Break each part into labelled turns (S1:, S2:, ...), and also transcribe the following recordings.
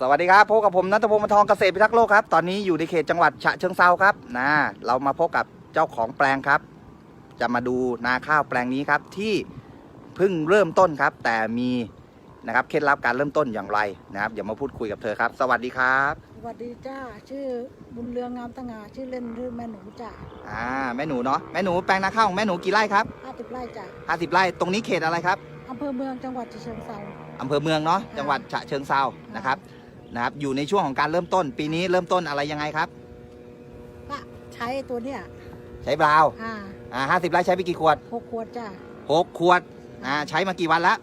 S1: สวัสดีครับพบกับผมนัทพงศ์มนทองเกษตรพิทักษ์โลกครับตอนนี้อยู่ในเขตจังหวัดฉะเชิงเซาครับนะเรามาพบกับเจ้าของแปลงครับ จะมาดูนาข้าวแปลงนี้ครับที่เพิ่งเริ่มต้นครับ แต่มีนะครับเคล็ดลับการเริ่มต้นอย่างไรนะครับเดี๋ยวมาพูดคุยกับเธอครับ สวัสดีครับ
S2: สวัสดีจ้าชื่อบุญเรืองงามตงาชื่อเล่นชื่อแม่หนูจ้า
S1: อ่าแม่หนูเนาะแม่หนูแปลงนาข้าวของแม่หนูกี่ไร่ครับ
S2: ห้าสิบไร่จ้า
S1: 50ไร่ตรงนี้เขตอะไรครับ
S2: อำเภอเมืองจังหวัดฉะเชิงเทรา
S1: อำเภอเมืองเนาะ
S2: ค่ะ
S1: จังหวัดฉะเชิงเซานะครับ นะครับ อยู่ในช่วงของการเริ่มต้น ปีนี้เริ่มต้นอะไรยังไงครับ
S2: ก็ใช้ตัวเนี้ย
S1: ใช้บราวน์
S2: อ่า
S1: อ่าห้าสิบไร่ใช้ไปกี่ขวด
S2: หกขวดจ้า
S1: หกขวดอ่าใช้มากี่วันแล้ว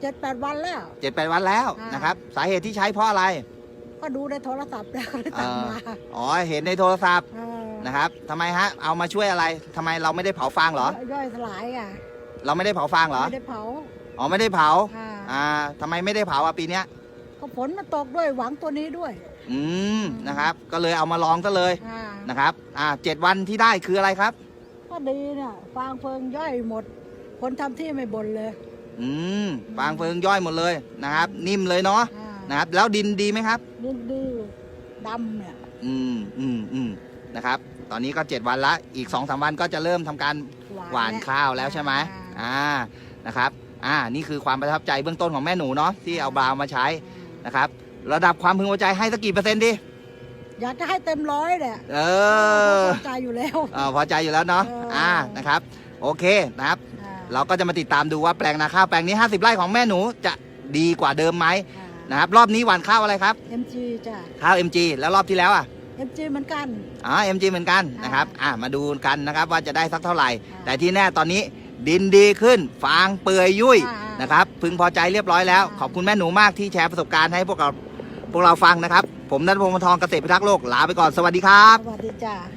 S2: เจ็ดแปดวันแล้ว
S1: เจ็ดแปดวันแล้ว
S2: อ่าน
S1: นะครับ สาเหตุที่ใช้เพราะอะไร
S2: ก็ดูในโทรศัพท์แล้วได้ตังค์มา
S1: อ๋อเห็นในโทรศัพท์
S2: เออ
S1: นะครับทำไมฮะเอามาช่วยอะไรทำไมเราไม่ได้เผาฟางเหรอ
S2: ย่อยสลายอะ
S1: เราไม่ได้เผาฟางเหรอ
S2: ไม่ได้เผา
S1: อ๋อไม่ได้เผา
S2: อ่า
S1: อ่าทำไมไม่ได้เผาอะปีเนี้ย
S2: ก็ ฝนมันตกด้วยหวังตัวนี้ด้วย
S1: อืมนะครับ ก็เลยเอามาลองซะเลย
S2: อ่า
S1: นะครับ อ่าเจ็ดวันที่ได้คืออะไรครับ
S2: ก็ดีเนี่ยฟางเฟิงย่อยหมด คนทำที่ไม่บ่นเลย
S1: อืมฟางเฟิงย่อยหมดเลยนะครับ นิ่มเลยเนาะ
S2: อ่า
S1: นะครับ แล้วดินดีไหมครับ
S2: ดินดีดำเนี่ย
S1: อืมอืมอืมนะครับ ตอนนี้ก็เจ็ดวันละ อีกสองสามวันก็จะเริ่มทำการหวานข้าวแล้วใช่ไหม
S2: อ่า
S1: อ่า นะครับ อ่า นี่คือความประทับใจเบื้องต้นของแม่หนูเนาะที่เอาบราวน์มาใช้ นะครับ ระดับความพึงพอใจให้สักกี่เปอร์เซ็นต์ดี
S2: อยากจะให้เต็มร้อยแหละ
S1: เออ
S2: พอใจอยู่แล้ว
S1: เออพอใจอยู่แล้วเนาะ
S2: เอออ่
S1: อ่านะครับ โอเคนะครับ
S2: อ่า
S1: เราก็จะมาติดตามดูว่าแปลงนาข้าวแปลงนี้ 50 ไร่ของแม่หนูจะดีกว่าเดิมไหม
S2: อ่า
S1: นะครับ รอบนี้หว่านข้าวอะไรครับ
S2: MG จ้ะ
S1: ข้าว MG แล้วรอบที่แล้วอะ
S2: MG เหมือนกัน
S1: อ๋อ MG เหมือนกันนะครับอ่ามาดูกันนะครับว่าจะได้สักเท่าไหร่
S2: อ่า
S1: แต่ที่แน่ตอนนี้ดินดีขึ้น ฟางเปื่อยยุ่ย
S2: อ่า
S1: นะครับพึงพอใจเรียบร้อยแล้ว
S2: อ่า
S1: ขอบคุณแม่หนูมากที่แชร์ประสบการณ์ให้พวกเราพวกเราฟังนะครับ ผมนัทพงศ์มนทองเกษตรพิทักษ์โลกลาไปก่อนสวัสดีครับ
S2: สวัสดีจ้ะ